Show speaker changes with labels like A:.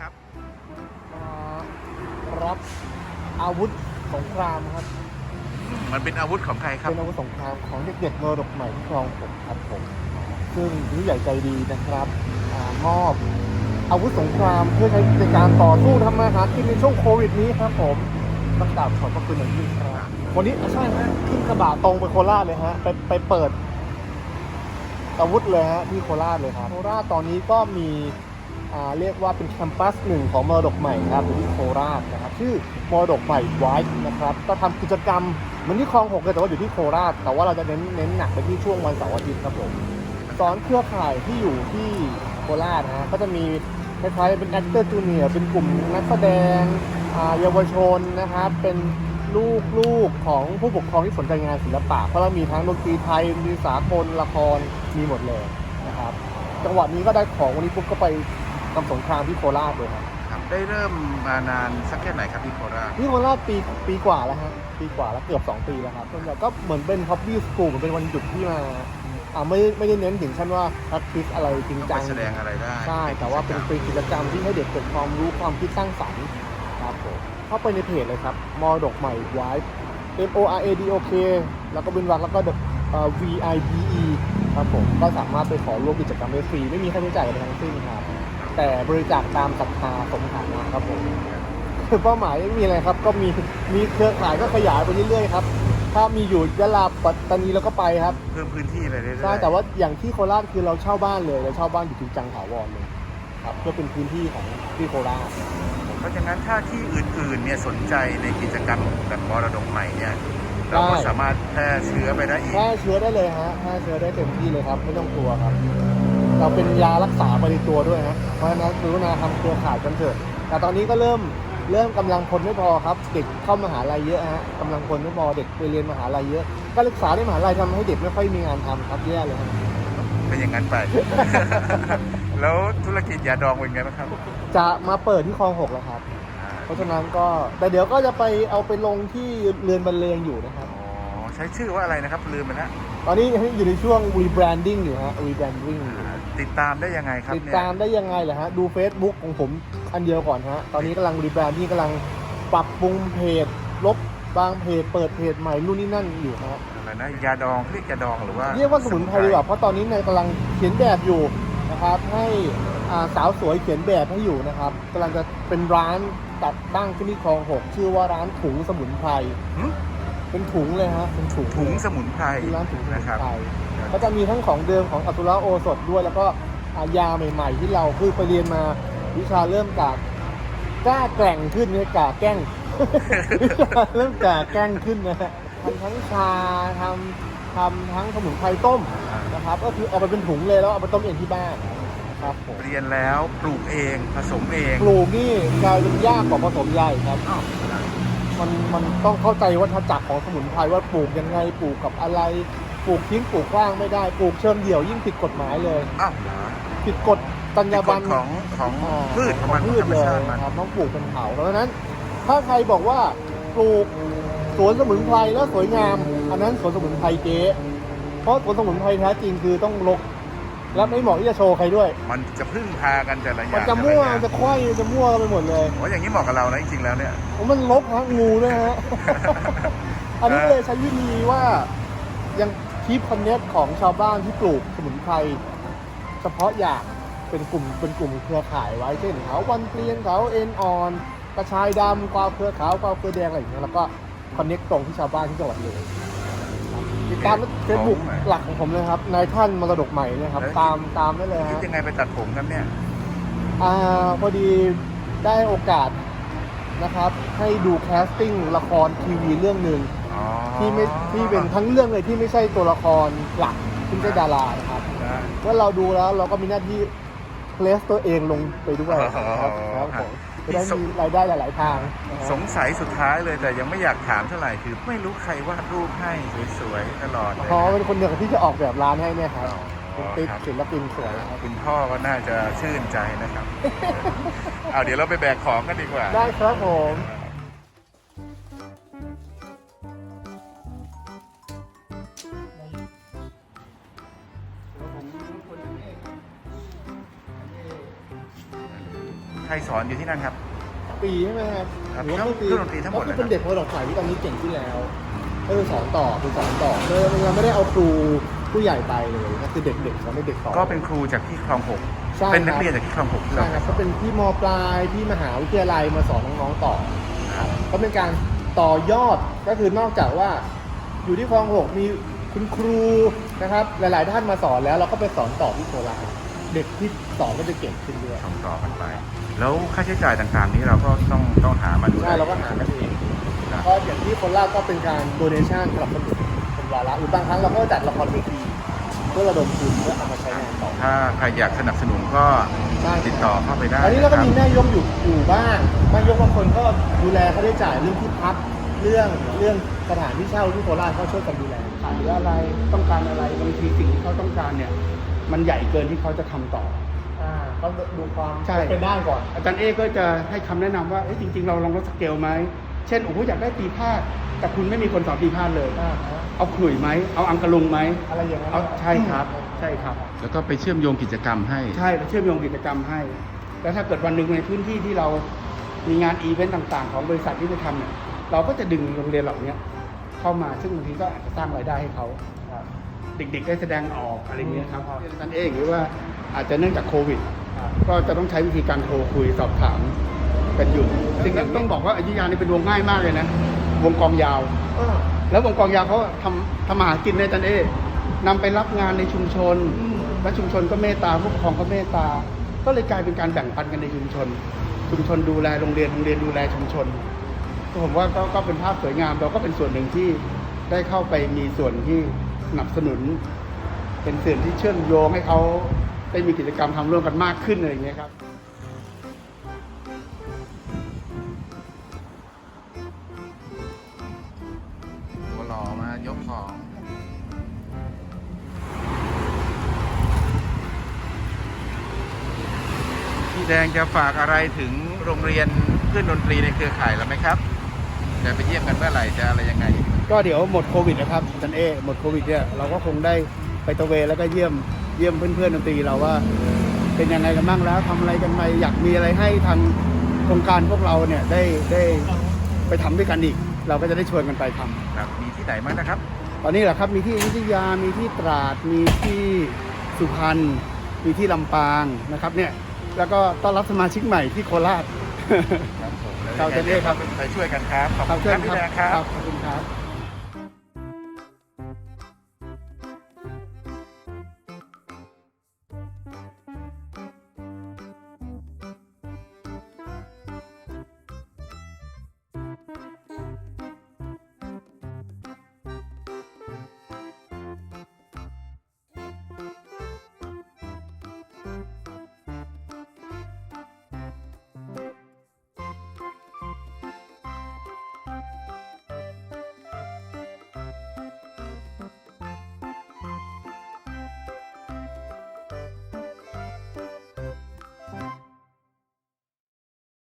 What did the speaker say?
A: ครับ
B: มารับอาวุธสงครามครับ
A: มันเป็นอาวุธของใครครับ
B: เป็นอาวุธสงครามของเด็กๆมรดกใหม่ที่คลองผมครับผมซึ่งผู้ใหญ่ใจดีนะครับอามอบอาวุธสงครามเพื่อใช้ในการต่อสู้ทำมาหากินในช่วงโควิดนี้ครับผมต้องกราบขอบพระคุณอย่างยิ่งครับวันนี้อะใช่ฮะขึ้นกระบะตรงไปโคราชเลยฮะไปไปเปิดอาวุธเลยฮะที่โคราชเลยครับโคราชตอนนี้ก็มีอ่า เรียกว่าเป็นแคมปัสหนึ่งของมรดกใหม่ครับอยู่ที่โคราชนะครับชื่อมรดกใหม่ไวท์นะครับก็ทำกิจกรรมเหมือนที่คลองหกเลยแต่ว่าอยู่ที่โคราช แต่ว่าเราจะเน้นเน้นหนักไปที่ช่วงวันเสาร์อาทิตย์ครับผมสอนเครือข่ายที่อยู่ที่โคราชนะฮะก็จะมีคล้ายๆเป็นแอคเตอร์จูเนียเป็นกลุ่มนักแสดงเยาวชนนะครับเป็นลูกลูกของผู้ปกครองที่สนใจงานศิลปะเพราะเรามีทั้งดนตรีไทยดนตรีสากลละครมีหมดเลยนะครับจังหวะนี้ก็ได้ของวันนี้ปุ๊บก็ไป ทำสงครามที่โคราชเลยครับ
A: ครับได้เริ่มมานานสักแค่ไหนครับที่โคราช
B: ที่โคราชปีปีกว่าแล้วฮะปีกว่าแล้วเกือบ 2 ปีแล้วครับส่วนใหญ่ก็เหมือนเป็นฮ็อบบี้สกูลเหมือนเป็นวันหยุดที่มาอ่าไม่ไม่ได้เน้นถึงขั้นว่าพักคิสอะไรจริง
A: ต้อง
B: จั
A: ไป
B: ง
A: แสดงอะไรได้
B: ใช่แต่ว่าเป็นเป็นกิจกรรมที่ให้เด็กเกิดความรู้ความคิดสร้างสรรค์ครับผมเข้าไปในเพจเลยครับมอดกใหม่ไว M O R A D O K แล้วก็เป็นวักแล้วก็เอ่อ V I B E ครับผม ก็สามารถไปขอร่วมกิจกรรมได้ฟรี ไม่มีค่าใช้จ่ายอะไรทั้งสิ้นครับ แต่บริจาคตามศรัทธาสมฐานะครับผมคือเป้าหมายไม่มีอะไรครับ ก็มีมีเครือข่ายก็ขยายไปเรื่อยๆครับถ้ามีอยู่ยะลาปัตตานีเราก็ไปครับ
A: เพิ่มพื้นที่อะไรเรื่อยๆ
B: ใช่แต่ว่าอย่างที่โคราชคือเราเช่าบ้านเลยเราเช่าบ้านอยู่จริงจังถาวรเลยครับเพื่อเป็นพื้นที่ของที่โคราช
A: เพราะฉะนั้นถ้าที่อื่นๆเนี่ยสนใจในกิจกรรมแบบมรดกใหม่เนี่ยเราก็
B: ได้
A: สามารถแพร่เชื้อไปได้อีก
B: แพร่เชื้อได้เลยฮะแพร่เชื้อได้เต็มที่เลยครับไม่ต้องกลัวครับ เราเป็นยารักษาไปในตัวด้วยฮะเพราะฉะนั้นกรุณาทำเครือข่ายกันเถอะแต่ตอนนี้ก็เริ่มเริ่มกำลังคนไม่พอครับ เด็กเข้ามหาลัยเยอะฮะกำลังคนไม่พอเด็กไปเรียนมหาลัยเยอะการศึกษาในมหาลัยทำให้เด็กไม่ค่อยมีงานทำครับแย่เลยฮะ
A: เป็นอย่างนั้นไป แล้วธุรกิจยาดองเป็นไงบ้างครับ
B: จะมาเปิดที่คลองหกแล้วครับ เพราะฉะนั้นก็แต่เดี๋ยวก็จะไปเอาไปลงที่เรือนบรรเลงอยู่นะครับ
A: อ๋อ ใช้ชื่อว่าอะไรนะครับลืมไปแล้ว
B: ตอนนี้อยู่ในช่วง rebranding อยู่ฮะ rebranding อยู่
A: อ่าติดตามได้ยังไงครับ
B: ติด
A: เนี่ย
B: ตามได้ยังไงล่ะฮะดู Facebook ของผมอันเดียวก่อนฮะตอนนี้กำลังรีแบรนด์ที่กำลังปรับปรุงเพจ ลบบางเพจเปิดเพจใหม่นู่นนี่นั่นอยู่ฮะ
A: อะไรนะยาดองเรียกยาดองหรือว่า
B: เรียกว่าสมุนไพรดีกว่าเพราะตอนนี้ในยกำลังเขียนแบบอยู่นะครับให้อ่าสาวสวยเขียนแบบให้อยู่นะครับกำลังจะเป็นร้านตัดตั้งขึ้นที่คลองหกชื่อว่าร้านถุงสมุนไพร
A: หึ
B: เป็นถุงเลยฮะเป็นถุง
A: ถุงสมุนไพร
B: เป็นร้านถุงสมุน
A: นะครับ
B: ไพรก็จะมีทั้งของเดิมของอัตุระโอสถด้วย แล้วก็อ่ายาใหม่ ๆ ที่เราคือไปเรียนมาวิชาเริ่มจากกล้าแกร่งขึ้นเนี่ยกล้าแกล้ง วิชาเริ่มกล้าแกล้งขึ้นนะฮะทำทั้งชาทำทำทั้งสมุนไพรต้มนะครับ ก็คือเอาไปเป็นถุงเลยแล้วเอาไปต้มเองที่บ้านนะครับผม
A: เรียนแล้วปลูกเองผสมเอง
B: ปลูกนี่กลายเป็นยากกว่าผสมใหญ่ครับ
A: อ้าว
B: มันมันต้องเข้าใจวัฏจักรของสมุนไพรว่าปลูกยังไงปลูกกับอะไร ปลูกทิ้งปลูกกว้างไม่ได้ปลูกเชิงเดี่ยวยิ่งผิดกฎหมายเลย
A: อ้าวเหรอ
B: ผิดกฎตัญญาบัน
A: เป็นกฎของของ
B: อ่า
A: พืชของมัน
B: พื
A: ธ
B: ช
A: รรม
B: เลย
A: ชาติมัน
B: ครับต้องปลูกเป็นเขาเพราะฉะนั้น ถ้าใครบอกว่าปลูกสวนสมุนไพรแล้วสวยงาม อันนั้นสวนสมุนไพรเก๊เพราะสวนสมุนไพรแท้จริงคือต้องรก และไม่เหมาะที่จะโชว์ใครด้วย
A: มันจะพึ่งพากันแต่ละอย่า
B: มัน
A: ง
B: จะมั่ว
A: แต่ล
B: มัน
A: อย่า
B: จะควยมันจะมั่วกันไปหมดเลย
A: งโอ้ยอย่างนี้เหมาะกับเรานะจริงๆแล้วเนี่ย
B: โอ้มันรกฮะงูด้วยฮะ อันนี้ก็เลยใช้วิธีว่ายังคีปคอนเนตของชาวบ้านที่ปลูกสมุนไพรเฉพาะอย่างเป็นกลุ่มเป็นกลุ่มเครือข่ายไว้เช่นเขาวันเปลี่ยนเขาเอ็นออน กระชายดำกวาวเครือขาวกวาวเครือแดงอะไรอย่างเงี้ยแล้วก็คอนเน c ตตรงที่ชาวบ้านที่จังหวัดเลย ติดตามเฟซบุ๊กหลักของผมเลยครับนายท่านมรดกใหม่เนะครับ ตามตามได้เลย
A: คิด
B: ฮะ
A: ยังไงไปตัดผมครับเนี่ย
B: อ่าพอดีได้โอกาสนะครับ ให้ดูแคสติ้งละครทีวีเรื่องหนึ่ง
A: อ๋อ
B: ที่ไม่ที่เป็นทั้งเรื่องเลยที่ไม่ใช่ตัวละครหลักที่ไม่ใช่ดารานะครับ
A: ได้
B: เมื่อเราดูแล้วเราก็มีหน้าที่เพลสตัวเองลงไปด้วยครับครับผม จะได้มีรายได้หลาย ๆ ทางนะฮะ
A: สงสัยสุดท้ายเลยแต่ยังไม่อยากถามเท่าไหร่คือ ไม่รู้ใครวาดรูปให้สวยๆตลอดเลย
B: อ๋อเป็นคนเดียวกับที่จะออกแบบร้านให้เนี่ยครับ
A: อ๋อ
B: เป็นติ๊ก
A: ครับ
B: ศิลปินสวยครับ
A: คุณพ่อก็น่าจะชื่นใจนะครับ เอาเดี๋ยวเราไปแบกของกันดีกว่า
B: ได้ครับผม
A: รสอนอยู่ที่นั่นครับ
B: ปีใช่ไหมครับ
A: ครับ
B: หรือว่า
A: เครื่องดนตรีทั้งหมด
B: ก็คือ
A: เลยนะ
B: เป็นเด็กมรดกใหม่ที่ตอนนี้เก่งขึ้นแล้วก็คือสอนต่อคือสอนต่อคือเราไม่ได้เอาครูผู้ใหญ่ไปเลยก็คือเด็กๆสอนเด็กๆต่อ
A: ก็เป็นครูจากที่คลองหก
B: ใช่
A: เป็นนัก
B: ครับ
A: เรียนจากที่คลองหกที่
B: ใช่
A: เรา
B: ครับก็เป็นที่มปลายที่มหาวิทยาลัยมาสอนน้องๆต่อ ครับ ก็เป็นการต่อยอดก็คือนอกจากว่าอยู่ที่คลองหกมีคุณครูนะครับ หลายๆท่านมาสอนแล้วเราก็ไปสอนต่อที่โคราช เด็กที่สอนก็จะเก่งขึ้นด้วย
A: ส่งต่อกันไป แล้วค่าใช้จ่ายต่างๆนี้เราก็ต้องต้องหามาดู
B: ใช่เราก็หากันเอง
A: นะ
B: ก็อย่างที่โคราชก็เป็นการโดเนชั่นสำหรับคนอื่นเป็นวาระหรือบางครั้งเราก็จัดละครเวทีเพื่อระดมทุนเพื่อเอามาใช้งานต่อ
A: ถ้าใครอยากสนับสนุนก็
B: ใช่
A: ติดต่อเข้าไปได้
B: อันนี้เราก็ะ
A: คบ
B: มีแม่ยกอยู่อยู่บ้างแม่ยกบางคนก็ดูแลเขาได้จ่ายเรื่องที่พักเรื่องเรื่องสถานที่เช่าที่โคราชเขาช่วยกันดูแล
C: ขาดหรืออะไรต้องการอะไรบางทีสิ่งที่เขาต้องการเนี่ย มันใหญ่เกินที่เขาจะทำต่อ
B: อ่าต้องดูความ
C: ใช่
B: เป็นได้ก่อน
C: อาจารย์เอก็จะให้คำแนะนำว่าเอ้ยจริง ๆ เราลองลดสเกลไหม เช่นโอ้โหอยากได้ปีพาดแต่คุณไม่มีคนสอนปีพาดเลย
B: อ่า
C: เอาขลุ่ยไหม เอาอังกะลุงไหม
B: อะไรอย่างนั้น
C: เอาใช่ครับ ใช่ครับ
A: แล้วก็ไปเชื่อมโยงกิจกรรมให้
C: ใช่เราเชื่อมโยงกิจกรรมให้ แล้วถ้าเกิดวันหนึ่งในพื้นที่ที่เรามีงานอีเวนต์ต่าง ๆ ของบริษัทที่ไปทำเนี่ย เราก็จะดึงโรงเรียนเหล่านี้เข้ามา ซึ่งบางทีก็อาจจะสร้างรายได้ให้เขา
B: ครับ
C: เด็กๆได้แสดงออกอะไรเงี้ยครับนั่นเองหรือว่าอาจจะเนื่องจากโควิด ก็จะต้องใช้วิธีการโทรคุยสอบถามกันอยู่ซึ่งต้องบอกว่าอยุธยานี่เป็นวงง่ายมากเลยนะ วงกองยาว
B: อ่า
C: แล้ววงกองยาวเขาทำทำมาหากินในจันเอนำไปรับงานในชุมชน
B: อืม
C: และชุมชนก็เมตตาผู้ปกครองก็เมตตา ก็เลยกลายเป็นการแบ่งปันกันในชุมชน ชุมชนดูแลโรงเรียนโรงเรียนดูแลชุมชนก็ผมว่าก็ก็เป็นภาพสวยงามเราก็เป็นส่วนหนึ่งที่ได้เข้าไปมีส่วนที่ สนับสนุน เป็นส่วนที่เชื่อมโยงให้เขาได้มีกิจกรรมทำร่วมกันมากขึ้นอะไรอย่างเงี้ยครับ
A: ตัวหล่อมายกของพี่แดงจะฝากอะไรถึงโรงเรียนเพื่อนดนตรีในเครือข่ายเราไหมครับ จะไปเยี่ยมกันเมื่อไหร่จะอะไรยังไง
C: ก็เดี๋ยวหมดโควิดนะครับอาจันเอหมดโควิดเนี่ยเราก็คงได้ไปตระเวนแล้วก็เยี่ยมเยี่ยมเพื่อนๆดนตรีเราว่า เป็นยังไงกันบ้างแล้วทำอะไรกันไปอยากมีอะไรให้ทางโครงการพวกเราเนี่ยได้ได้ไปทำด้วยกันอีก เราก็จะได้ชวนกันไปทำ
A: ครับมีที่ไหนบ้างนะครับ
C: ตอนนี้แหละครับมีที่อยุธยา มีที่ตราด มีที่สุพรรณมีที่ลำปางนะครับเนี่ยแล้วก็ต้อนรับสมาชิกใหม่ที่โคราช
A: ครับผม
C: ครับเจนเอ้ครับ
A: ไปช่วยกันครับขอบ
C: ครับ
A: คุณ
C: เชิ
A: ครั
C: ญ
A: บพี่
C: ค
A: แด
C: รับ
A: งครับ
C: ขอบคุณครับ